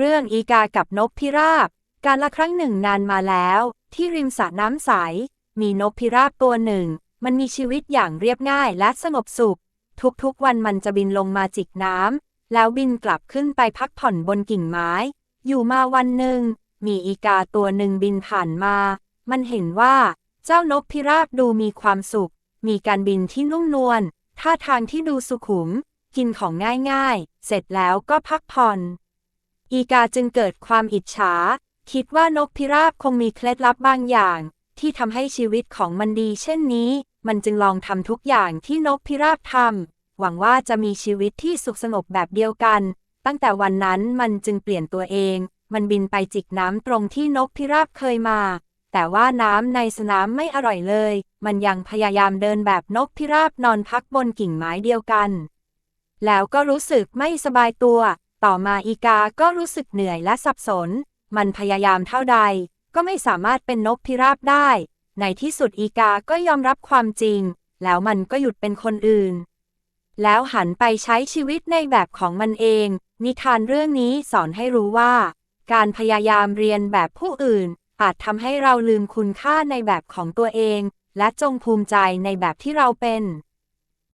เรื่องอีกากับนกพิราบ การละครั้งหนึ่งนานมาแล้ว ที่ริมสระน้ำใส มีนกพิราบตัวหนึ่ง มันมีชีวิตอย่างเรียบง่ายและสงบสุข ทุกๆวันมันจะบินลงมาจิกน้ำแล้วบินกลับขึ้นไปพักผ่อนบนกิ่งไม้ อยู่มาวันหนึ่ง มีอีกาตัวหนึ่งบินผ่านมา มันเห็นว่า เจ้านกพิราบดูมีความสุข มีการบินที่นุ่มนวลท่าทางที่ดูสุขุม กินของง่ายๆ เสร็จแล้วก็พักผ่อน อีกาจึงเกิดความอิจฉา คิดว่านกพิราบคงมีเคล็ดลับบางอย่าง ที่ทำให้ชีวิตของมันดี เช่นนี้ มันจึงลองทำทุกอย่างที่นกพิราบทำหวังว่าจะมีชีวิตที่สุขสงบแบบเดียวกัน ตั้งแต่วันนั้นมันจึงเปลี่ยนตัวเอง มันบินไปจิกน้ำตรงที่นกพิราบเคยมา แต่ว่าน้ำในสนามไม่อร่อยเลย มันยังพยายามเดินแบบนกพิราบนอนพักบนกิ่งไม้เดียวกัน แล้วก็รู้สึกไม่สบายตัว ต่อมาอีกาก็รู้สึกเหนื่อยและสับสน มันพยายามเท่าใด ก็ไม่สามารถเป็นนกพิราบได้ ในที่สุดอีกาก็ยอมรับความจริง แล้วมันก็หยุดเป็นคนอื่น แล้วหันไปใช้ชีวิตในแบบของมันเอง นิทานเรื่องนี้สอนให้รู้ว่า การพยายามเรียนแบบผู้อื่น อาจทำให้เราลืมคุณค่าในแบบของตัวเอง และจงภูมิใจในแบบที่เราเป็น